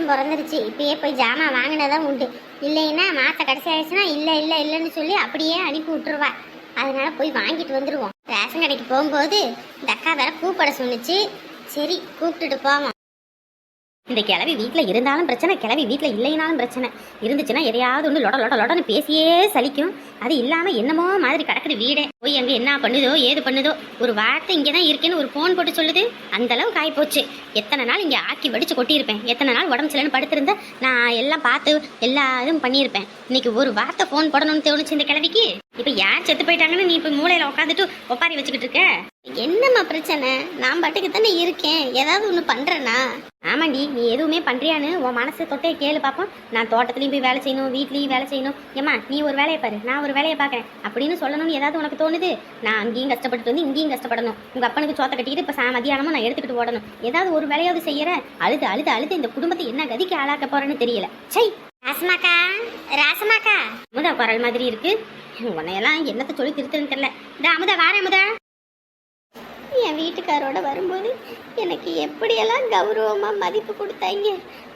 மாதம் பிறந்துருச்சு. இப்பயே போய் ஜாமான் வாங்கினதான் உண்டு. இல்லைன்னா மாதம் கடைசி ஆயிடுச்சுன்னா இல்லை இல்லை இல்லைன்னு சொல்லி அப்படியே அனுப்பி விட்டுருவா. அதனால போய் வாங்கிட்டு வந்துடுவோம் ரேஷன் கடைக்கு போகும்போது இந்த அக்கா வேற கூப்பிட சொன்னுச்சு. சரி கூப்பிட்டுட்டு போவோம். இந்த கிளவி வீட்டில் இருந்தாலும் பிரச்சனை கிளவி வீட்டில் இல்லைனாலும் பிரச்சனை. இருந்துச்சுன்னா எதையாவது ஒன்று லொட லொட லொடன்னு பேசியே சலிக்கும். அது இல்லாமல் என்னமோ மாதிரி கிடக்குது வீடே. போய் அங்கே என்ன பண்ணுதோ ஏது பண்ணுதோ. ஒரு வார்த்தை இங்கே தான் இருக்கேன்னு ஒரு ஃபோன் போட்டு சொல்லுது. அந்தளவு காய் போச்சு எத்தனை நாள் இங்கே ஆக்கி வடித்து கொட்டியிருப்பேன். எத்தனை நாள் உடம்பு சரியில்லைன்னு படுத்திருந்தா நான் எல்லாம் பார்த்து எல்லா இதுவும் பண்ணியிருப்பேன். இன்னைக்கு ஒரு வார்த்தை ஃபோன் போடணும்னு தோணுச்சு இந்த கிளவிக்கு? இப்போ யார் செத்து போயிட்டாங்கன்னு நீ இப்போ மூளையில் உட்காந்துட்டு ஒப்பாரி வச்சுக்கிட்டு இருக்க? என்னம்மா பிரச்சனை? நான் பாட்டுக்கு தானே இருக்கேன். ஏதாவது ஒன்று பண்றேனா? ஆமாண்டி நீ எதுவுமே பண்றியான்னு உன் மனசு தொட்டே கேளு பார்ப்போம் நான் தோட்டத்துலையும் போய் வேலை செய்யணும் வீட்லேயும் வேலை செய்யணும். ஏம்மா நீ ஒரு வேலையை பாரு. நான் ஒரு வேலையை பார்க்கறேன். அப்படின்னு சொல்லணும்னு ஏதாவது உனக்கு தோணுது? நான் அங்கேயும் கஷ்டப்பட்டு வந்து இங்கேயும் கஷ்டப்படணும். உங்க அப்பனுக்கு சோத்த கட்டிக்கிட்டு இப்போ சா மதியானமும் நான் எடுத்துக்கிட்டு ஓடணும். ஏதாவது ஒரு வேலையாவது செய்யறேன் அழுது அழுது அழுது இந்த குடும்பத்தை என்ன கதிக்கு ஆளாக்க போறேன்னு தெரியல. சை ராசமாக்கா ராசமாக்கா. அமுதா குரல் மாதிரி இருக்கு. உன்னையெல்லாம் என்னத்தை சொல்லி திருத்தன்னு தெரியல. இந்த அமுதா வார அமுதா. என் வீட்டுக்காரோட வரும்போது எனக்கு எப்படியெல்லாம் கௌரவமாக மதிப்பு கொடுத்தாங்க?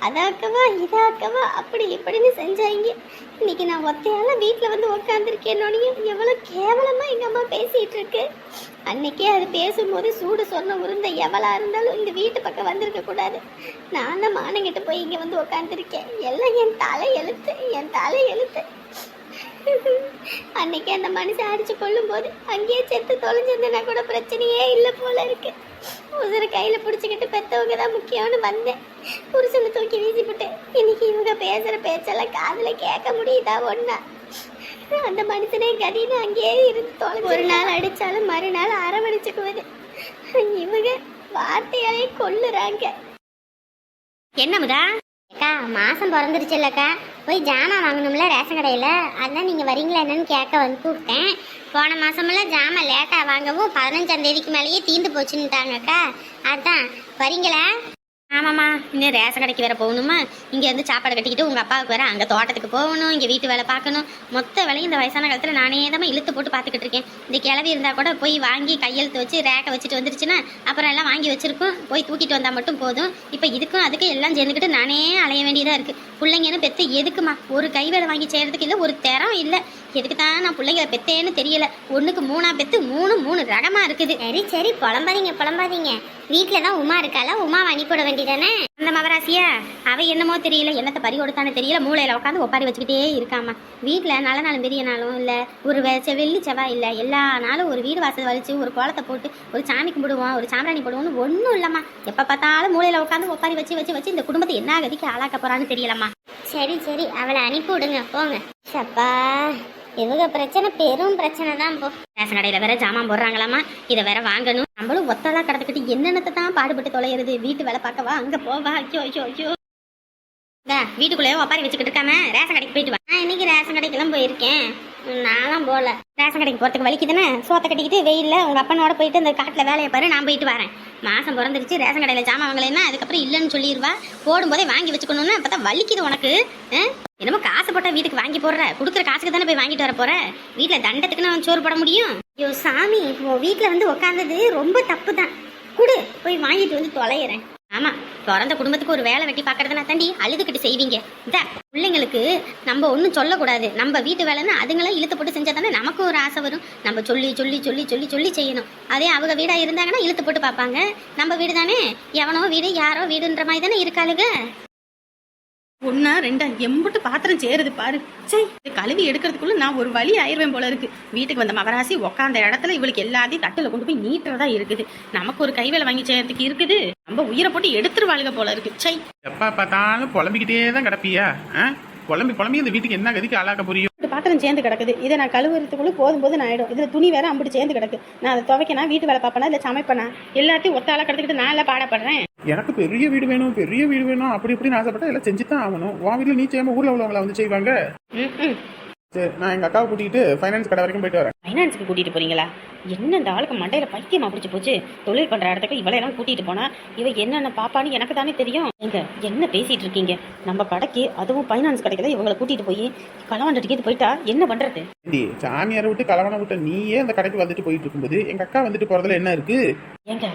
அதாக்கவா இதாக்கவா அப்படி இப்படின்னு செஞ்சாங்க. இன்னைக்கு நான் ஒத்தையால வீட்டில் வந்து உக்காந்துருக்கேன்னொடையும் எவ்வளோ கேவலமாக எங்கள் அம்மா பேசிகிட்டு இருக்கு அன்னைக்கே அது பேசும்போது சூடு சொன்ன உருந்த எவ்வளோ இருந்தாலும் இந்த வீட்டு பக்கம் வந்திருக்கக்கூடாது நான் தான் மானங்கிட்ட போய் இங்கே வந்து உக்காந்துருக்கேன். எல்லாம் என் தலை எழுத்து என் தலை எழுத்து. அன்னைக்கு அந்த மனுஷன் அடிச்சு கொள்ளும் போது அங்கேயே செத்து தொலைஞ்சிருந்தேன்னா கூட பிரச்சனையே இல்லை போல இருக்கு. உசுரை கையில பிடிச்சிக்கிட்டு பெத்தவங்க தான் முக்கியம்னு வந்தேன். புருஷனை தூக்கி வீசிவிட்டு இன்னைக்கு இவங்க பேசுற பேச்செல்லாம் காதுல கேட்க முடியுதா ஒன்னா அந்த மனுஷனே கதின்னு அங்கேயே இருந்து தொலை ஒரு நாள் அடிச்சாலும் மறுநாள் அரவணைச்சுக்குவது. இவங்க வார்த்தையாலே கொள்ளுறாங்க என்னமுதா அக்கா மாதம் பிறந்துருச்சுல்லக்கா. போய் ஜாமான் வாங்கணும்ல ரேஷன் கடையில்? அதான் நீங்கள் வரீங்களா என்னன்னு கேட்க வந்து கூப்பிட்டேன். போன மாதமெல்லாம் ஜாமான் லேட்டாக வாங்கவும் பதினஞ்சாம் தேதிக்கு மேலேயே தீந்து போச்சுன்னுட்டாங்கக்கா. அதான் வரீங்களா? ஆமாம்மா இன்னும் ரேஷன் கடைக்கு வேற போகணுமா? இங்கே வந்து சாப்பாடு கட்டிக்கிட்டு உங்கள் அப்பாவுக்கு வேற அங்கே தோட்டத்துக்கு போகணும் இங்கே வீட்டு வேலை பார்க்கணும். மொத்த வேலையும் இந்த வயசான காலத்தில் நானே தான் இழுத்து போட்டு பார்த்துக்கிட்டு இருக்கேன். இந்த கிளவி இருந்தால் கூட போய் வாங்கி கையெழுத்து வச்சு ரேக்கை வச்சுட்டு வந்துருச்சுன்னா அப்புறம் எல்லாம் வாங்கி வச்சிருக்கோம். போய் தூக்கிட்டு வந்தால் மட்டும் போதும். இப்போ இதுக்கும் அதுக்கும் எல்லாம் சேர்ந்துக்கிட்டு நானே அலைய வேண்டியதாக இருக்குது பிள்ளைங்கன்னு பெற்று எதுக்குமா ஒரு கை வேலை வாங்கி செய்கிறதுக்கு இல்லை ஒரு திறம் இல்லை. எதுக்கு தான் நான் பிள்ளைங்களை பெத்தேன்னு தெரியல. ஒன்றுக்கு மூணாக பெற்று மூணு மூணு ரகமாக இருக்குது. சரி சரி புலம்பாதீங்க புலம்பாதீங்க. வீட்டில் தான் உமா இருக்கால உமாவை அனுப்பிவிட வேண்டியதானே? அந்த மகராசியா அவ என்னமோ தெரியல என்னத்தை பறி கொடுத்தானு தெரியல மூளையில உட்காந்து ஒப்பாரி வச்சுக்கிட்டே இருக்காமா. வீட்டில் நல்ல நாளும் பெரிய நாளும் இல்லை ஒரு வெள்ளி செவ்வாய் இல்லை எல்லா நாளும் ஒரு வீடு வாசல் வலிச்சு ஒரு கோலத்தை போட்டு ஒரு சாமி கும்பிடுவோம் ஒரு சாம்பிராணி போடுவோம்னு ஒன்றும் இல்லைம்மா. எப்போ பார்த்தாலும் மூளையில உட்காந்து ஒப்பாரி வச்சு வச்சு வச்சு இந்த குடும்பத்தை என்ன கதிக்கு ஆளாக்க போறான்னு தெரியலம்மா. சரி சரி அவளை அனுப்பி விடுங்க போங்க. சப்பா இவங்க பிரச்சனை பெரும் பிரச்சனை தான் போ. ரேஷன் கடையில் வேற ஜாமான் போடுறாங்களாமா? இதை வேற வாங்கணும். நம்மளும் ஒத்தலா கிடந்துக்கிட்டு என்னென்னத்தை தான் பாடுபட்டு தொலைகிறது வீட்டு வேலை பார்க்கவா? அங்கே போவா? ஐயோ ஐயோ ஐயோ. வீட்டுக்குள்ளேயே ஒப்பாரி வச்சுக்கிட்டு இருக்காம ரேஷன் கடைக்கு போயிட்டு வா. நான் இன்னைக்கு ரேஷன் கடைக்கெல்லாம் போயிருக்கேன். நான்லாம் போகல. ரேஷன் கடைக்கு போகிறதுக்கு வலிக்குதுன்னு சோத்தை கட்டிக்கிட்டு வெயிலில் உங்கள் அப்பனோட போயிட்டு அந்த காட்டில் வேலையை பாரு நான் போயிட்டு வரேன். மாதம் பிறந்துருச்சு ரேஷன் கடையில் ஜாமான் வாங்கலைன்னா அதுக்கப்புறம் இல்லைன்னு சொல்லிடுவா போடும்போதே வாங்கி வச்சுக்கணும்னு பார்த்தா வலிக்குது உனக்கு என்னமோ காசு போட்டால் வீட்டுக்கு வாங்கி போடுற. கொடுக்குற காசுக்கு தானே போய் வாங்கிட்டு வர போற? வீட்டில் தண்டத்துக்கு நான் சோறு போட முடியும்? ஐயோ சாமி இப்போ வீட்டில் வந்து உட்காந்தது ரொம்ப தப்பு தான் குடு போய் வாங்கிட்டு வந்து தொலைகிறேன் ஆமாம் பிறந்த குடும்பத்துக்கு ஒரு வேலை வெட்டி பார்க்கறதுனா தாண்டி அழுதுகிட்டு செய்வீங்க. இந்த பிள்ளைங்களுக்கு நம்ம ஒன்றும் சொல்லக்கூடாது. நம்ம வீட்டு வேலைன்னு அதுங்களாம் இழுத்து போட்டு செஞ்சால் தானே நமக்கும் ஒரு ஆசை வரும். நம்ம சொல்லி சொல்லி சொல்லி சொல்லி சொல்லி செய்யணும். அதே அவங்க வீடாக இருந்தாங்கன்னா இழுத்து போட்டு பார்ப்பாங்க. நம்ம வீடு தானே எவனோ வீடு யாரோ வீடுன்ற மாதிரி தானே இருக்காளுங்க ஒன்னா ரெண்டா எம்புட்டு பாத்திரம் சேருது பாரு. சரி இது கழுவி எடுக்கிறதுக்குள்ள நான் ஒரு வழி ஆயிருவேன் போல இருக்கு. வீட்டுக்கு வந்த மகராசி உக்காந்த இடத்துல இவளுக்கு எல்லாத்தையும் தட்டுல கொண்டு போய் நீட்டுறதா இருக்குது. நமக்கு ஒரு கைவேலை வாங்கி செய்யறதுக்கு இருக்குது. நம்ம உயிரை போட்டு எடுத்துருவாளுக போல இருக்கு. சை எப்ப பார்த்தாலும் புலம்பிக்கிட்டே தான் கிடப்பியா? ஆ? புலம்பி புலம்பி இந்த வீட்டுக்கு என்ன கதிக்கு ஆளாக்க புரியும் பாத்திரம் சேர்ந்து கிடக்குது. இதை நான் கழுவுறதுக்குள்ள போதும் போது நான் ஆயிடும். இதுல துணி வேற அம்பிட்டு சேர்ந்து கிடக்கு. நான் அதை துவைக்கனா வீட்டு வேலை பார்ப்பனா இல்ல சமைப்பனா? எல்லாத்தையும் ஒத்தால கிடத்துக்கிட்டு நான் எல்லாம் பாடப்படுறேன். எனக்கு பெரிய வீடு வேணும் பெரிய வீடு வேணும் அப்படி இப்படின்னு ஆசைப்பட்டா எல்லாம் செஞ்சு தான் ஆகணும். உன் வீட்டில் நீ செய்யாம ஊர்ல உள்ளவங்கள வந்து செய்வாங்க? ம் சரி நான் எங்க அக்காவை கூட்டிகிட்டு ஃபைனான்ஸ் கடை வரைக்கும் போயிட்டு வரேன். ஃபைனான்ஸுக்கு கூட்டிட்டு போறீங்களா? என்ன இந்த ஆளுக்கு மண்டையில பைத்தியமா பிடிச்சு போச்சு? தொழில் பண்ற இடத்துக்கு இவளையெல்லாம் கூட்டிட்டு போனா இவ என்னென்ன பாப்பான்னு எனக்கு தானே தெரியும். எங்க என்ன பேசிட்டு இருக்கீங்க? நம்ம கடைக்கு அதுவும் ஃபைனான்ஸ் கடைக்கு தான் இவங்களை கூட்டிட்டு போய் களவாண்டுட்டு போயிட்டா என்ன பண்றது? ஏண்டி சாமியாரை விட்டு கலவனை விட்ட நீயே அந்த கடைக்கு வந்துட்டு போயிட்டு இருக்கும்போது எங்க அக்கா வந்துட்டு போறதுல என்ன இருக்கு? ஏங்க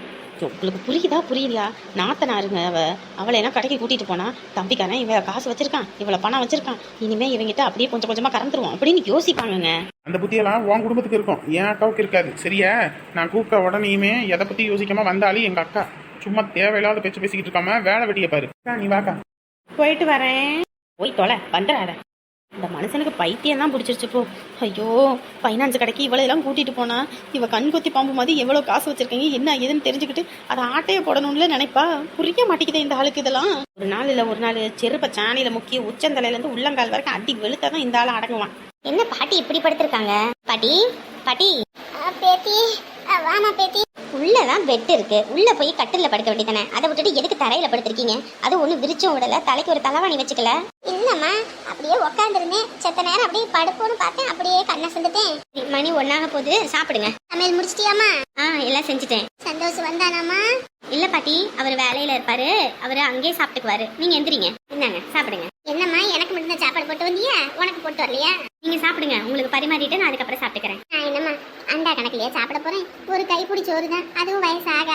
உங்களுக்கு புரியுதா? புரியலையா? நாத்தனாருங்க அவ. அவளை எல்லாம் கடைக்கு கூட்டிட்டு போனா தம்பிக்காரன் இவ காசு வச்சிருக்கான் இவ்வளவு பணம் வச்சிருக்கான் இனிமே இவங்கிட்ட அப்படியே கொஞ்சம் கொஞ்சமா கறந்துருவோம் அப்படின்னு யோசிப்பாங்கங்க. அந்த புத்தியெல்லாம் உன் குடும்பத்துக்கு இருக்கும். என் அக்காவுக்கு இருக்காது. சரியா? நான் கூப்பிட்ட உடனேயுமே எதை பத்தி யோசிக்காம வந்தாலும் எங்க அக்கா சும்மா தேவையில்லாத பேச்சு பேசிக்கிட்டு இருக்காம வேலை வெட்டிய பாரு. நீ வாக்கா. போயிட்டு வரேன். போய் தொலை வந்துடாத. இந்த மனுஷனுக்கு பைத்தியம் தான் பிடிச்சிருச்சு போ. ஐயோ ஃபைனான்ஸ் கடைக்கு இவ்வளோலாம் கூட்டிட்டு போனா இவ கண் கொத்தி பாம்பு மாதிரி எவ்வளோ காசு வச்சிருக்கீங்க என்ன ஏதுன்னு தெரிஞ்சுக்கிட்டு அதை ஆட்டையை போடணும்ல நினைப்பா? புரிய மாட்டேங்குதே இந்த ஆளுக்கு இதெல்லாம். ஒரு நாள் இல்லை ஒரு நாள் செருப்ப சாணியில முக்கிய உச்சந்தலையிலேருந்து உள்ளங்கால் வரைக்கும் அடி வெளுத்தா தான் இந்த ஆள் அடங்குவான். என்ன பாட்டி இப்படி படுத்திருக்காங்க? பாட்டி பாட்டி. பேத்தி. வாமா பேத்தி. உள்ளதான் பெட் இருக்கு. உள்ள போய் கட்டில படுக்க வேண்டியதானே அதை விட்டுட்டு எதுக்கு தரையில படுத்திருக்கீங்க? அது ஒண்ணு விரிச்சும் விடல. தலைக்கு ஒரு தலைவாணி வச்சுக்கல. இல்லம்மா அப்படியே உக்காந்துருந்தேன். செத்த நேரம் அப்படியே படுப்போன்னு பார்த்தேன். அப்படியே கண்ணை செஞ்சுட்டேன் மணி ஒன்னாக போகுது. சாப்பிடுங்க. சமையல் முடிச்சிட்டியாமா ஆ எல்லாம் செஞ்சுட்டேன். சந்தோஷம் வந்தானாமா இல்ல பாட்டி அவர் வேலையில இருப்பாரு. அவரு அங்கேயே சாப்பிட்டுக்குவாரு. நீங்க எந்திரிங்க. என்னங்க சாப்பிடுங்க. என்னம்மா எனக்கு மட்டும் சாப்பாடு போட்டு வந்தியா? உனக்கு போட்டு வரலையா? நீங்க சாப்பிடுங்க. உங்களுக்கு பரிமாறிட்டு நான் அதுக்கப்புறம் சாப்பிட்டுக்கிறேன். நான் என்னம்மா அண்டா கணக்குலயே சாப்பிட போறேன். ஒரு கைப்பிடி சோறு தான். அதுவும் வயசு ஆக.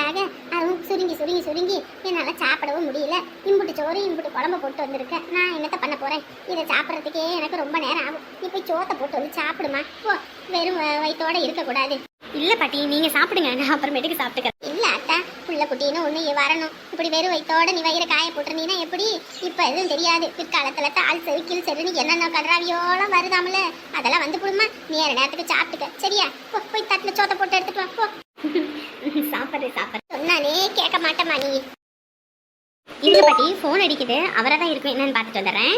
சுருங்கி சுருங்கி சுருங்கி. என்னால சாப்பிடவும் முடியல. இம்புட்டு சோறு இம்புட்டு குழம்பு போட்டு வந்திருக்கேன் நான் என்னத்த பண்ண போறேன்? இதை சாப்பிட்றதுக்கே எனக்கு ரொம்ப நேரம் ஆகும். நீ போய் சோத்தை போட்டு வந்து சாப்பிடுமா? போ வெறும் வ- வயித்தோட இருக்கக்கூடாது. இல்ல பாட்டி நீங்க சாப்பிடுங்க. நான் அப்புறமேட்டுக்கு சாப்பிட்டுக்கிறேன். இல்ல அத்தா புள்ள குட்டின்னு ஒண்ணு வரணும். இப்படி வெறும் வயித்தோட நீ வயிறு காய போட்டுருந்தீங்கன்னா எப்படி? இப்ப எதுவும் தெரியாது. பிற்காலத்துல தாள் செரு கீழ் செருன்னு என்னென்ன கன்றாவியோலாம் வருதாமல? அதெல்லாம் வந்து போடுமா நேர நேரத்துக்கு சாப்பிட்டுக்க. சரியா? போய் தட்டுல சோத்தை போட்டு எடுத்துட்டு வா. போ. சாப்பிடுறேன் சாப்பிடுறேன். கேட்க மாட்டேமா நீ. இருங்க பாட்டி போன் அடிக்குது. அவரை தான் இருக்கும். என்னன்னு பார்த்துட்டு வந்துடுறேன்.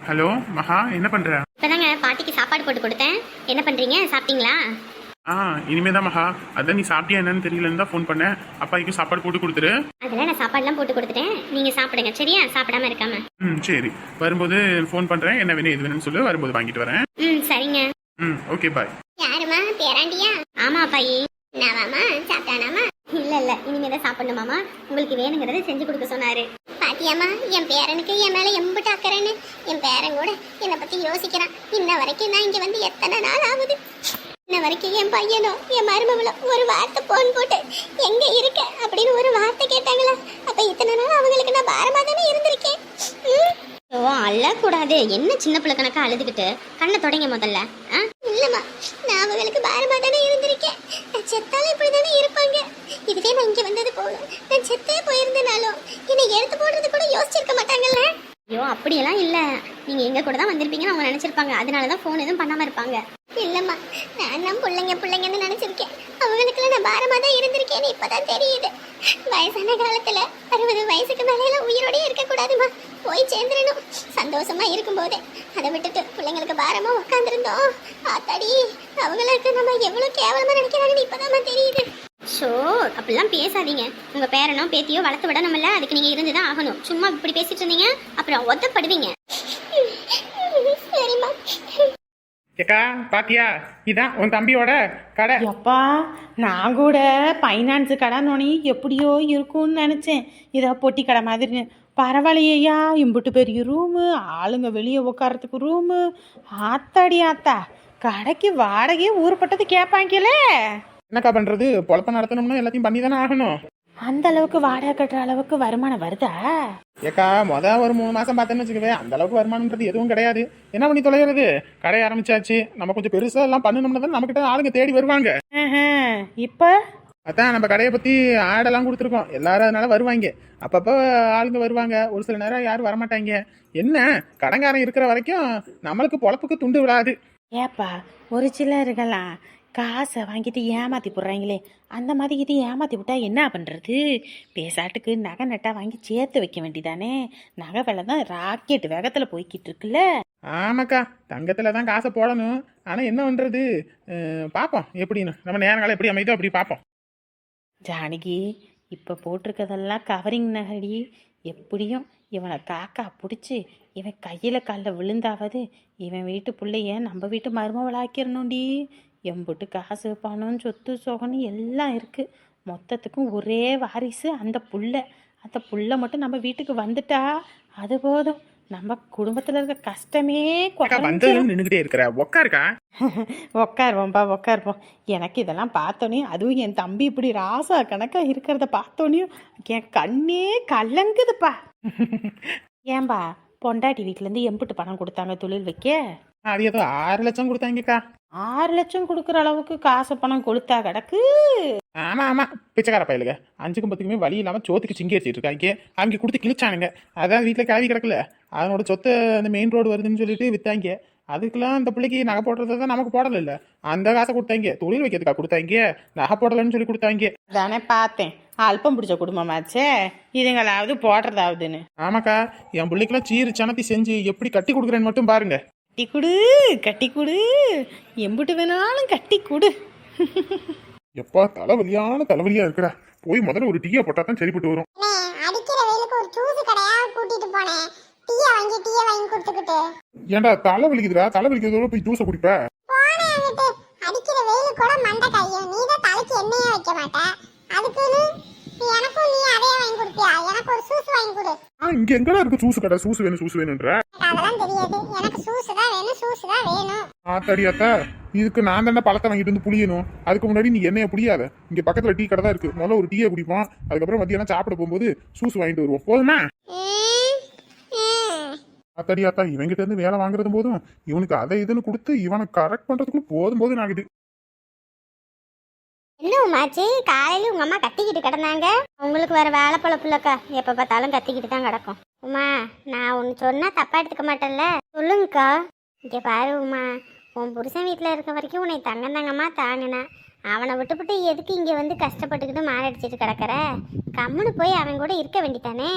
ஹலோ மகா என்ன பண்ற? இப்பதாங்க பாட்டிக்கு சாப்பாடு போட்டு கொடுத்தேன். என்ன பண்றீங்க? சாப்பிட்டீங்களா? ஆ இனிமேதான் மகா. அதான் நீ சாப்பிட்டியா என்னன்னு தெரியலன்னு தான் ஃபோன் பண்ணேன். அப்பாய்க்கு சாப்பாடு போட்டு கொடுத்துரு. அதெல்லாம் நான் சாப்பாடுலாம் போட்டு கொடுத்துட்டேன். நீங்க சாப்பிடுங்க. சரியா? சாப்பிடாம இருக்காம. ம் சரி. வரும்போது ஃபோன் பண்றேன். என்ன வேணும் எது வேணும்னு சொல்லு. வரும்போது வாங்கிட்டு வரேன். ம் சரிங்க. ம் ஓகே பாய் யாருமா பேராண்டியா? ஆமா பாயி என்னவாமா சாப்பிட்டானாமா இல்ல இல்ல. இனிமே தான் சாப்பிடணுமாமா உங்களுக்கு வேணுங்கிறத செஞ்சு கொடுக்க சொன்னாரு. பாத்தியாமா என் பேரனுக்கு என் மேல எம்பிட்டு அக்கறைன்னு. என் பேரன் கூட என்னை பத்தி யோசிக்கிறான். இன்ன வரைக்கும் நான் இங்க வந்து எத்தனை நாள் ஆகுது? இன்ன வரைக்கும் என் பையனோ என் மருமகளோ ஒரு வார்த்தை போன் போட்டு எங்க இருக்க? அப்படின்னு ஒரு வார்த்தை கேட்டாங்களா? அப்ப இத்தனை நாள் அவங்களுக்கு நான் பாரமா தானே இருந்திருக்கேன்? ஓ அழக்கூடாது. என்ன சின்ன பிள்ளை கணக்கா அழுதுகிட்டு? கண்ணை தொடங்க முதல்ல. இல்லம்மா நான் அவங்களுக்கு பாரமா தானே செத்தாலும் இப்படி தானே இருப்பாங்க? இதுவே நான் இங்க வந்தது போதும் நான் செத்தே போயிருந்தனாலும் என்னை எடுத்து போடுறது கூட யோசிச்சிருக்க மாட்டாங்கல்ல? ஐயோ அப்படியெல்லாம் இல்ல. நீங்க எங்க கூட தான் வந்திருப்பீங்கன்னு அவங்க நினைச்சிருப்பாங்க. அதனால தான் ஃபோன் எதுவும் பண்ணாம இருப்பாங்க. இல்லம்மா நான் தான் பிள்ளைங்க பிள்ளைங்கன்னு நினைச்சிருக்கேன். அவங்களுக்குலாம் நான் பாரமா தான் இருந்திருக்கேன்னு இப்பதான் தெரியுது. வயசான காலத்துல அறுபது வயசுக்கு மேலே உயிரோடய இருக்க கூடாதுமா போய் சேர்ந்துடணும். சந்தோஷமா இருக்கும்போதே. அதை விட்டுட்டு பிள்ளைங்களுக்கு பாரமா உட்காந்துருந்தோம் ஆத்தாடி அவங்களுக்கு நம்ம எவ்வளவு கேவலமா நினைக்கிறாங்கன்னு இப்பதான் தெரியுது. ஷோ அப்படிலாம் பேசாதீங்க. உங்க பேரனோ பேத்தியோ வளர்த்து விடணும்ல அதுக்கு நீங்க இருந்துதான் ஆகணும். சும்மா இப்படி பேசிட்டு இருந்தீங்க அப்புறம் ஒத்தப்படுவீங்க. சரிம்மா. ஏக்கா பாத்தியா? இதான் உன் தம்பியோட கடை. எப்பா நான் கூட ஃபைனான்ஸு கடனோனி எப்படியோ இருக்கும்னு நினச்சேன். இதோ பொட்டி கடை மாதிரின்னு பரவாயில்லையா இம்புட்டு பெரிய ரூமு ஆளுங்க வெளியே உட்காரத்துக்கு ரூமு ஆத்தாடி ஆத்தா. கடைக்கு வாடகையே ஊருப்பட்டது கேட்பாங்களே என்னக்கா பண்றது? பொழப்ப நடத்தணும்னா எல்லாத்தையும் பண்ணி தானே ஆகணும். அந்த அளவுக்கு வாடகை கட்டுற அளவுக்கு வருமானம் வருதா? ஏக்கா மொத ஒரு மூணு மாசம் பார்த்தேன்னு வச்சுக்கவே அந்த அளவுக்கு வருமானம்ன்றது எதுவும் கிடையாது. என்ன பண்ணி தொலைகிறது? கடை ஆரம்பிச்சாச்சு. நம்ம கொஞ்சம் பெருசா எல்லாம் பண்ணணும்னு தான் நம்மகிட்ட ஆளுங்க தேடி வருவாங்க. இப்போ? அதான் நம்ம கடையை பத்தி ஆடெல்லாம் கொடுத்துருக்கோம். எல்லாரும் அதனால வருவாங்க. அப்பப்போ ஆளுங்க வருவாங்க. ஒரு சில நேரம் யாரும் வரமாட்டாங்க. என்ன? கடங்காரன் இருக்கிற வரைக்கும் நம்மளுக்கு பொழப்புக்கு துண்டு விடாது ஏப்பா ஒரு சிலருகெல்லாம் காசை வாங்கிட்டு ஏமாத்தி போடுறாங்களே அந்த மாதிரி இது ஏமாத்தி விட்டா என்ன பண்ணுறது பேசாட்டுக்கு நகை நட்டா வாங்கி சேர்த்து வைக்க வேண்டியதானே? நகை விலை தான் ராக்கெட் வேகத்தில் போய்கிட்டு இருக்குல்ல? ஆமாக்கா தங்கத்துல தான் காசை போடணும். ஆனா என்ன பண்றது? அஹ், பார்ப்போம் எப்படின்னு. நம்ம நேரங்காலம் எப்படி அமைதோ அப்படி பார்ப்போம் ஜானகி இப்போ போட்டிருக்கதெல்லாம் கவரிங் நகடி எப்படியும் இவனை காக்கா பிடிச்சி இவன் கையில் காலில் விழுந்தாவது இவன் வீட்டு பிள்ளைய நம்ம வீட்டு மருமவளாக்கிடணும்டி எம்புட்டு காசு பணம் சொத்து சொகன்னு எல்லாம் இருக்குது மொத்தத்துக்கும் ஒரே வாரிசு அந்த புள்ள. அந்த புள்ள மட்டும் நம்ம வீட்டுக்கு வந்துட்டா அது போதும். நம்ம குடும்பத்துல இருக்க கஷ்டமே நின்றுகிட்டே இருக்கிற. உக்காருக்கா? உட்காருவோம்ப்பா உட்காருவோம் எனக்கு இதெல்லாம் பார்த்தோன்னே அதுவும் என் தம்பி இப்படி ராசா கணக்காக இருக்கிறத பார்த்தோன்னே என் கண்ணே கலங்குதுப்பா. ஏன்பா பொண்டாட்டி வீட்டிலேருந்து எம்புட்டு பணம் கொடுத்தாங்க தொழில் வைக்க? அது ஏதோ ஆறு லட்சம் கொடுத்தாங்கக்கா. ஆறு லட்சம் கொடுக்குற அளவுக்கு காசு பணம் கொடுத்தா கிடக்கு? ஆமா ஆமா. பிச்சைக்கார பயலுங்க அஞ்சுக்கும் பத்துக்குமே வழி இல்லாம சோத்துக்கு சிங்கி வச்சுட்டு இருக்காங்க. அவங்க கொடுத்து கிழிச்சானுங்க. அதான் வீட்டுல கிளவி கிடக்கல. அதனோட சொத்தை அந்த மெயின் ரோடு வருதுன்னு சொல்லிட்டு வித்தாங்க. அதுக்கெல்லாம் அந்த பிள்ளைக்கு நகை போடுறதை தான் நமக்கு போடல இல்ல. அந்த காசை கொடுத்தாங்க. தொழில் வைக்கிறதுக்கா கொடுத்தாங்க. நகை போடலன்னு சொல்லி கொடுத்தாங்க. தானே பார்த்தேன். அல்பம் பிடிச்ச குடும்பமாச்சே? இதுங்களாவது போடுறதாவதுன்னு. ஆமாக்கா என் பிள்ளைக்கெல்லாம் சீரு சனத்தி செஞ்சு எப்படி கட்டி கொடுக்குறேன்னு மட்டும் பாருங்க. கட்டி கொடு கட்டி கொடு எம்புட்டு வேணாலும் கட்டி கொடு எப்பா தலைவலியான தலைவலியா இருக்குடா. போய் முதல்ல ஒரு டீயை போட்டா தான் சரிப்பட்டு வரும். அடிக்கிற வெயிலுக்கு ஒரு ஜூஸ் கடையா கூட்டிட்டு போனேன் டீயை வாங்கி டீயை வாங்கி கொடுத்துக்கிட்டு. ஏன்டா தலை வலிக்குதுடா தலை வலிக்கிறதோட போய் ஜூஸை குடிப்ப? போனேன் அடிக்கிற வெயிலுக்கு கூட மண்டை கையும் நீ தான் தலைக்கு எண்ணெயே வைக்க மாட்ட. அதுக்குன்னு நீ எனக்கும் நீ அதே வாங்கி கொடுப்பியா? எனக்கு ஒரு சூஸ் வாங்கி கொடு. ஆ இங்க எங்கடா இருக்கு ஜூஸ் கடை? ஜூஸ் வேணும் வேணுன்ற. எனக்கு அதெல்லாம் தெரியாது. எனக்கு சூஸ் தான் வேணும் சூஸ் தான் வேணும். இதுக்கு நான் தானே பழத்தை வாங்கிட்டு வந்து புளியணும் அதுக்கு முன்னாடி நீ எண்ணெயை புளியாத இங்க பக்கத்துல டீ கடை தான் இருக்கு. முதல்ல ஒரு டீயை குடிப்போம். அதுக்கப்புறம் மத்தியானம் சாப்பிட போகும்போது ஜூஸ் வாங்கிட்டு வருவோம். போதுமா? ம். ஆத்தாடியாத்தா இவங்கிட்ட இருந்து வேலை வாங்குறது போதும். இவனுக்கு அதை இதுன்னு கொடுத்து இவனை கரெக்ட் பண்றதுக்குள்ள போதும் போதும் ஆகுது. என்ன உமாச்சி காலையில உங்க அம்மா கத்திக்கிட்டு கிடந்தாங்க. உங்களுக்கு வேற வேலை பழப்புலக்கா எப்ப பார்த்தாலும் கத்திக்கிட்டு தான் கிடக்கும். உமா நான் ஒன்று சொன்னா தப்பா எடுத்துக்க மாட்டேன்ல. சொல்லுங்கக்கா. இங்க பாரு உமா. உன் புருஷன் வீட்டில் இருக்க வரைக்கும் உன்னை தங்கந்தங்கம்மா தங்கமா தாங்கினேன் அவனை விட்டுவிட்டு எதுக்கு இங்கே வந்து கஷ்டப்பட்டுக்கிட்டு மாரடிச்சிட்டு கிடக்கிற? கம்முன்னு போய் அவன் கூட இருக்க வேண்டித்தானே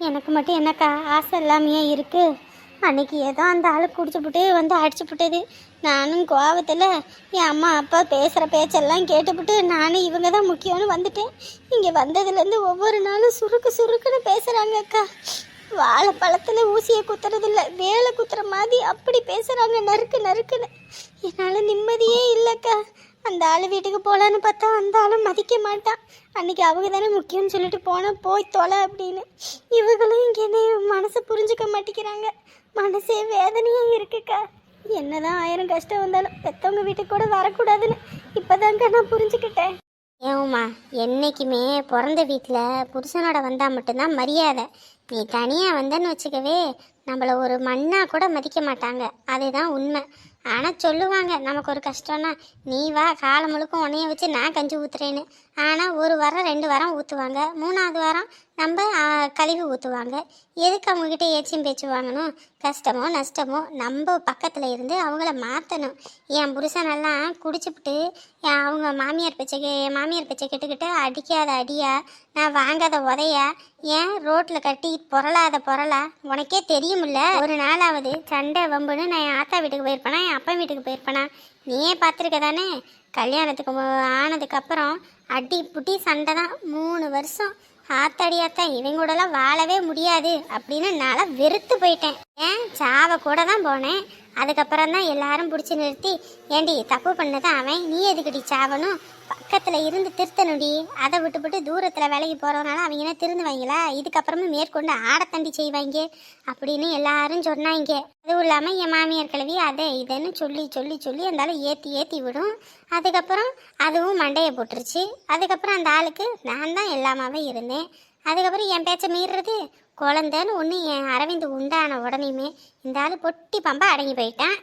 எனக்கு மட்டும் என்னக்கா ஆசை இல்லாமையே இருக்குது அன்னைக்கு ஏதோ அந்த ஆளு குடிச்சுப்புட்டு வந்து அடிச்சு போட்டது. நானும் கோவத்தில் என் அம்மா அப்பா பேசுகிற பேச்செல்லாம் கேட்டுப்புட்டு நானும் இவங்க தான் முக்கியம்னு வந்துட்டேன். இங்கே வந்ததுலேருந்து ஒவ்வொரு நாளும் சுருக்கு சுருக்குன்னு பேசுகிறாங்க அக்கா. வாழைப்பழத்தில் ஊசியை குத்துறதில்ல வேலை குத்துற மாதிரி அப்படி பேசுகிறாங்க நறுக்கு நறுக்குன்னு. என்னால் நிம்மதியே இல்லைக்கா. அந்த ஆள் வீட்டுக்கு போகலான்னு பார்த்தா அந்த ஆளும் மதிக்க மாட்டான். அன்னைக்கு அவங்க தானே முக்கியம்னு சொல்லிட்டு போனால் போய் தொலை அப்படின்னு. இவங்களும் இங்கே என்ன மனசை புரிஞ்சுக்க மாட்டேங்கிறாங்க. மனசே வேதனையாக இருக்குக்கா. என்னதான் ஆயிரம் கஷ்டம் வந்தாலும் பெத்தவங்க வீட்டுக்கு கூட வரக்கூடாதுன்னு இப்போதாங்க நான் புரிஞ்சுக்கிட்டேன். ஏவுமா என்னைக்குமே பிறந்த வீட்டில் புருஷனோட வந்தால் மட்டும்தான் மரியாதை. நீ தனியாக வந்தேன்னு வச்சுக்கவே நம்மளை ஒரு மண்ணாக கூட மதிக்க மாட்டாங்க. அதுதான் உண்மை. ஆனால் சொல்லுவாங்க நமக்கு ஒரு கஷ்டம்னா நீ வா காலம் முழுக்க உன்னைய வச்சு நான் கஞ்சி ஊற்றுறேன்னு ஆனால் ஒரு வாரம் ரெண்டு வாரம் ஊற்றுவாங்க மூணாவது வாரம் நம்ம கழிவு ஊற்றுவாங்க எதுக்கு அவங்கக்கிட்ட ஏச்சும் பேச்சு வாங்கணும்? கஷ்டமோ நஷ்டமோ நம்ம பக்கத்தில் இருந்து அவங்கள மாற்றணும் என் புருஷனெல்லாம் குடிச்சுப்புட்டு என் அவங்க மாமியார் பேச்சை என் மாமியார் பச்சை கேட்டுக்கிட்டு அடிக்காத அடியா நான் வாங்காத உதையா ஏன் ரோட்டில் கட்டி பொருளாத பொருளா உனக்கே தெரியுமில்ல. ஒரு நாளாவது சண்டை வம்புன்னு நான் என் ஆத்தா வீட்டுக்கு போயிருப்பேனா என் அப்பா வீட்டுக்கு போயிருப்பேனா? நீயே பார்த்துருக்க தானே கல்யாணத்துக்கு ஆனதுக்கப்புறம் அடி புட்டி சண்டை தான். மூணு வருஷம் ஆத்தடியாத்தான். இவங்க கூடலாம் வாழவே முடியாது அப்படின்னு நான் வெறுத்து போயிட்டேன். ஏன்? சாவ கூட தான் போனேன். அதுக்கப்புறம் தான் எல்லாரும் பிடிச்சி நிறுத்தி ஏண்டி தப்பு பண்ணதான் அவன்? நீ எதுக்குடி சாவணும்? பக்கத்தில் இருந்து திருத்தணுடி. அதை விட்டுவிட்டு தூரத்தில் வேலைக்கு போகிறவனால அவங்க என்ன திருந்துவாங்களா? இதுக்கப்புறமும் மேற்கொண்டு ஆடத்தண்டி செய்வாங்க அப்படின்னு எல்லாரும் சொன்னாங்க அதுவும் இல்லாமல் என் மாமியார் கிழவி அதை இதுன்னு சொல்லி சொல்லி சொல்லி அந்த ஏற்றி ஏற்றி விடும். அதுக்கப்புறம் அதுவும் மண்டையை போட்டுருச்சு. அதுக்கப்புறம் அந்த ஆளுக்கு நான் தான் எல்லாமாவே இருந்தேன். அதுக்கப்புறம் என் பேச்சை மீறுறது குழந்தைன்னு ஒன்று என் அரவிந்த் உண்டான உடனேயுமே இந்த ஆள் பொட்டி பம்பா அடங்கி போயிட்டான்.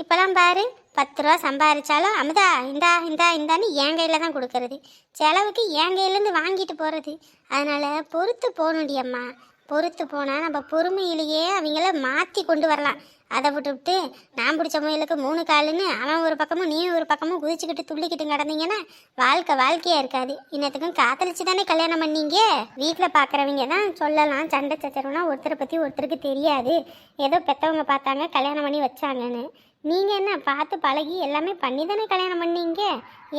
இப்போலாம் பாரு பத்து ரூபா சம்பாரிச்சாலும் அமுதா இந்தா இந்தா இந்தான்னு என் கையில் தான் கொடுக்கறது. செலவுக்கு என் கையிலேருந்து வாங்கிட்டு போகிறது அதனால் பொறுத்து போகணுடியம்மா பொறுத்து போனால் நம்ம பொறுமையிலேயே அவங்கள மாற்றி கொண்டு வரலாம். அதை விட்டுவிட்டு நான் பிடிச்ச முயலுக்கு மூணு காலுன்னு அவன் ஒரு பக்கமும் நீ ஒரு பக்கமும் குதிச்சுக்கிட்டு துள்ளிக்கிட்டு கிடந்தீங்கன்னா வாழ்க்கை வாழ்க்கையாக இருக்காது. இன்னத்துக்கும் காத்தலிச்சு தானே கல்யாணம் பண்ணீங்க? வீட்டில் பார்க்குறவங்க தான் சொல்லலாம். சண்டை சச்சரவுனா ஒருத்தரை பற்றி ஒருத்தருக்கு தெரியாது. ஏதோ பெற்றவங்க பார்த்தாங்க கல்யாணம் பண்ணி வச்சாங்கன்னு. நீங்கள் என்ன பார்த்து பழகி எல்லாமே பண்ணி தானே கல்யாணம் பண்ணீங்க?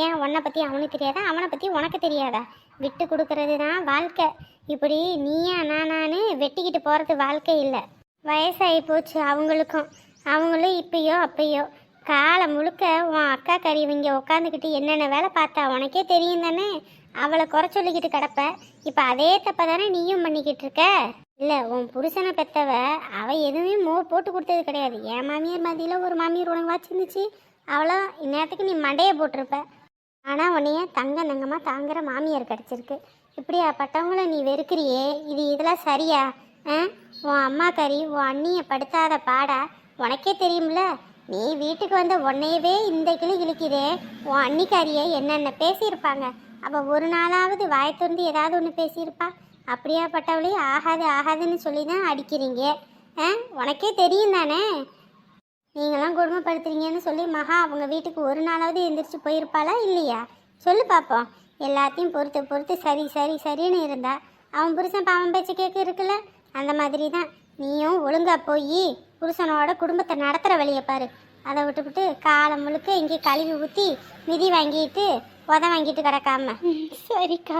ஏன் உன்னை பற்றி அவனுக்கு தெரியாதா? அவனை பற்றி உனக்கு தெரியாதா? விட்டு கொடுக்கறது தான் வாழ்க்கை. இப்படி நீயா நானான்னு வெட்டிக்கிட்டு போகிறது வாழ்க்கை இல்லை. வயசாகி போச்சு அவங்களுக்கும். அவங்களும் இப்பயோ அப்பயோ. காலம் முழுக்க உன் அக்கா கறிவிங்க உட்காந்துக்கிட்டு என்னென்ன வேலை பார்த்தா உனக்கே தெரியும் தானே அவளை குறை சொல்லிக்கிட்டு கிடப்ப. இப்போ அதே தப்பை தானே நீயும் பண்ணிக்கிட்டு இருக்க? இல்லை உன் புருஷனை பெத்தவ அவள் எதுவுமே மோர் போட்டு கொடுத்தது கிடையாது. என் மாமியார் மதியில் ஒரு மாமியார் உனக்கு வச்சிருந்துச்சு அவளோ இந்நேரத்துக்கு நீ மண்டையை போட்டிருப்ப. ஆனால் உன்னைய தங்க நங்கமாக தாங்குற மாமியார் கிடச்சிருக்கு. இப்படியாப்பட்டவங்கள நீ வெறுக்கிறியே. இது இதெல்லாம் சரியா? ஆ? உன் அம்மா கறி உன் அண்ணியை படுத்தாத பாடா உனக்கே தெரியும்ல? நீ வீட்டுக்கு வந்த உன்னையவே இந்த கிளி கிழிக்குதே. உன் அன்னிக்காரியை என்னென்ன பேசியிருப்பாங்க? அப்போ ஒரு நாளாவது வாய் திறந்து ஏதாவது ஒன்று பேசியிருப்பா. அப்படியா பட்டவளி ஆகாது ஆகாதுன்னு சொல்லி தான் அடிக்கிறீங்க. ஆ? உனக்கே தெரியும் தானே? நீங்களாம் கொடுமைப்படுத்துறீங்கன்னு சொல்லி மகா அவங்க வீட்டுக்கு ஒரு நாளாவது எந்திரிச்சு போயிருப்பாளா இல்லையா? சொல்லு பார்ப்போம் எல்லாத்தையும் பொறுத்து பொறுத்து சரி சரி சரின்னு இருந்தா அவன் புருஷன் பாவம் பேச்சு கேட்க இருக்குல்ல? அந்த மாதிரி தான் நீயும் ஒழுங்காக போய் புருஷனோட குடும்பத்தை நடத்துகிற வழியை பாரு. அதை விட்டுவிட்டு காலம் முழுக்க இங்கே கழுவி ஊற்றி மிதி வாங்கிட்டு உத வாங்கிட்டு கிடக்காம. சரிக்கா.